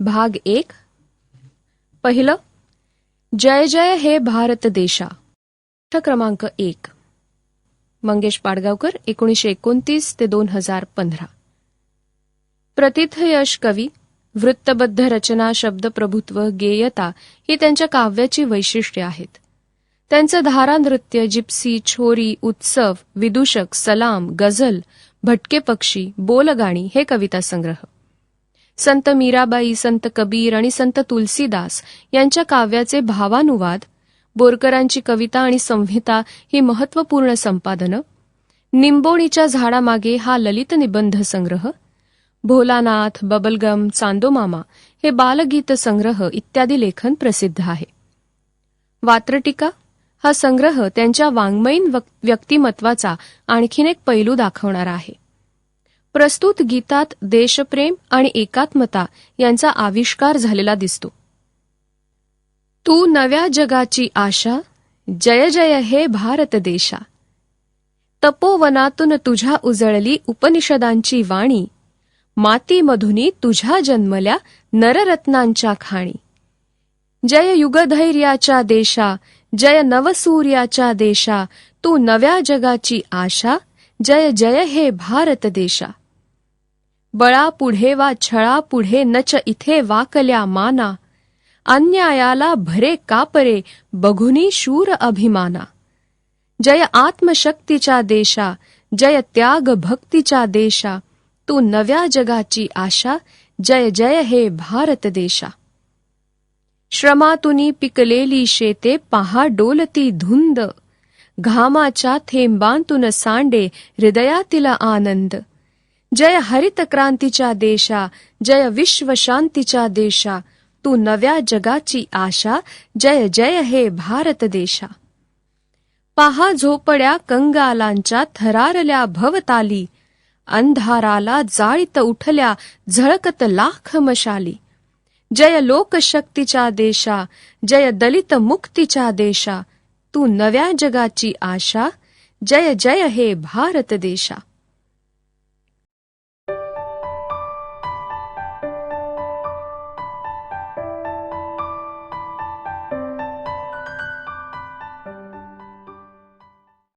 भाग एक. पहिलं जय जय हे भारत देशा. क्रमांक एक. मंगेश पाडगावकर एकोणीसशे एकोणतीस ते दोन हजार पंधरा. प्रतिथयश कवी वृत्तबद्ध रचना शब्दप्रभुत्व गेयता ही त्यांच्या काव्याची वैशिष्ट्ये आहेत. त्यांचं धारा नृत्य जिप्सी छोरी उत्सव विदूषक सलाम गझल भटके पक्षी बोलगाणी हे कविता संग्रह संत मीराबाई संत कबीर आणि संत तुलसीदास यांच्या काव्याचे भावानुवाद बोरकरांची कविता आणि संहिता ही महत्त्वपूर्ण संपादनं निंबोणीच्या झाडामागे हा ललित निबंध संग्रह भोलानाथ बबलगम चांदोमामा हे बालगीत संग्रह इत्यादी लेखन प्रसिद्ध आहे. वात्रटिका हा संग्रह त्यांच्या वाङ्मयीन व्यक्तिमत्वाचा आणखीन एक पैलू दाखवणारा आहे. प्रस्तुत गीतात देशप्रेम आणि एकात्मता यांचा आविष्कार झालेला दिसतो. तू नव्या जगाची आशा जय जय हे भारत देशा. तपोवनातून तुझ्या उजळली उपनिषदांची वाणी मातीमधुनी तुझ्या जन्मल्या नररत्नांच्या खाणी. जय युगधैर्याच्या देशा जय नवसूर्याच्या देशा तू नव्या जगाची आशा जय जय हे भारत देशा। बळा पुढे वा छळा पुढे नच इथे वाकल्या माना। अन्यायाला भरे कापरे, बघुनी शूर अभिमाना। जय आत्मशक्तीच्या देशा, जय त्याग भक्तीच्या देशा। तू नव्या जगाची आशा, जय जय हे भारत देशा। श्रमातुनी पिकलेली शेते पहा डोलती धुंद। घामाच्या थेंबांतून सांडे हृदयातील आनंद जय हरित क्रांतीच्या देशा जय विश्वशांतीच्या देशा तू नव्या जगाची आशा जय जय हे भारत देशा पहा झोपड्या कंगालांच्या थरारल्या भवताली अंधाराला जाळीत उठल्या झळकत लाख मशाली जय लोकशक्तीच्या देशा जय दलित मुक्तीच्या देशा तू नव्या जगाची आशा. जय जय हे भारत देशा.